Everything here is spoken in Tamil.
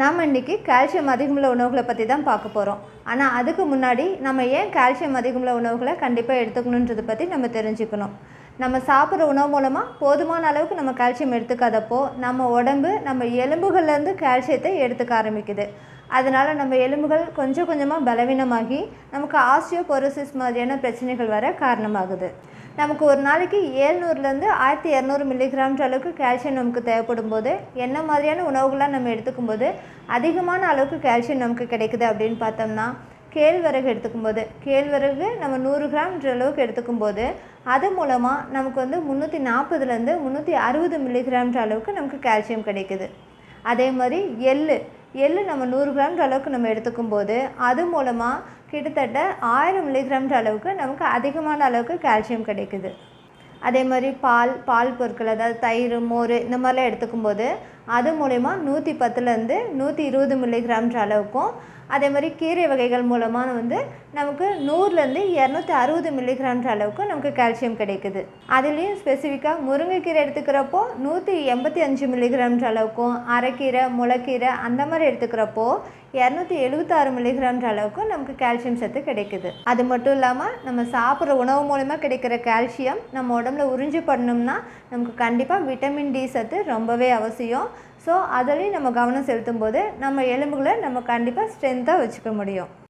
நாம் இன்றைக்கி கால்சியம் அதிகமுள்ள உணவுகளை பற்றி தான் பார்க்க போகிறோம் ஆனால் அதுக்கு முன்னாடி நம்ம ஏன் கால்சியம் அதிகமுள்ள உணவுகளை கண்டிப்பாக எடுத்துக்கணுன்றதை பற்றி நம்ம தெரிஞ்சுக்கணும். நம்ம சாப்பிட்ற உணவு மூலமாக போதுமான அளவுக்கு நம்ம கால்சியம் எடுத்துக்காதப்போ நம்ம உடம்பு நம்ம எலும்புகள்லேருந்து கால்சியத்தை எடுத்துக்க ஆரம்பிக்குது. அதனால் நம்ம எலும்புகள் கொஞ்சம் கொஞ்சமாக பலவீனமாகி நமக்கு ஆஸ்டியோபோரோசிஸ் மாதிரியான பிரச்சனைகள் வர காரணமாகுது. நமக்கு ஒரு நாளைக்கு ஏழ்நூறுலேருந்து ஆயிரத்தி இரநூறு மில்லிகிராம்ன்ற அளவுக்கு கால்சியம் நமக்கு தேவைப்படும் போது என்ன மாதிரியான உணவுகள்லாம் நம்ம எடுத்துக்கும் போது அதிகமான அளவுக்கு கால்சியம் நமக்கு கிடைக்குது அப்படின்னு பார்த்தோம்னா கேழ்வரகு எடுத்துக்கும் போது கேழ்வரகு நம்ம நூறு கிராம்ன்ற அளவுக்கு எடுத்துக்கும் போது அது மூலமாக நமக்கு வந்து முந்நூற்றி நாற்பதுலேருந்து முந்நூற்றி அறுபது மில்லிகிராம்ன்ற அளவுக்கு நமக்கு கால்சியம் கிடைக்குது. அதே மாதிரி எள்ளு எள்ளு நம்ம நூறு கிராம்ன்ற அளவுக்கு நம்ம எடுத்துக்கும் போது அது மூலமாக கிட்டத்தட்ட ஆயிரம் மில்லிகிராம்ன்ற அளவுக்கு நமக்கு அதிகமான அளவுக்கு கால்சியம் கிடைக்குது. அதே மாதிரி பால் பால் பொருட்கள் அதாவது தயிர் மோர் இந்த மாதிரிலாம் எடுத்துக்கும் போது அது மூலயமா நூற்றி பத்துலேருந்து நூற்றி இருபது மில்லிகிராம்ன்ற அளவுக்கும் அதே மாதிரி கீரை வகைகள் மூலமாக வந்து நமக்கு நூறுலேருந்து இரநூத்தி அறுபது மில்லிகிராம்ன்ற அளவுக்கு நமக்கு கால்சியம் கிடைக்குது. அதுலேயும் ஸ்பெசிஃபிக்காக முருங்கைக்கீரை எடுத்துக்கிறப்போ நூற்றி எண்பத்தி அஞ்சு மில்லிகிராம்ன்ற அளவுக்கும் அரைக்கீரை முளைக்கீரை அந்த மாதிரி எடுத்துக்கிறப்போ இரநூத்தி எழுபத்தாறு மில்லிகிராம்ன்ற அளவுக்கு நமக்கு கால்சியம் சத்து கிடைக்குது. அது மட்டும் இல்லாமல் நம்ம சாப்பிட்ற உணவு மூலமா கிடைக்கிற கால்சியம் நம்ம உடம்புல உறிஞ்சு பண்ணோம்னா நமக்கு கண்டிப்பாக விட்டமின் டி சத்து ரொம்பவே அவசியம். ஸோ அதுலேயும் நம்ம கவனம் செலுத்தும் போது நம்ம எலும்புகளை நம்ம கண்டிப்பாக ஸ்ட்ரென்த்தாக வச்சுக்க முடியும்.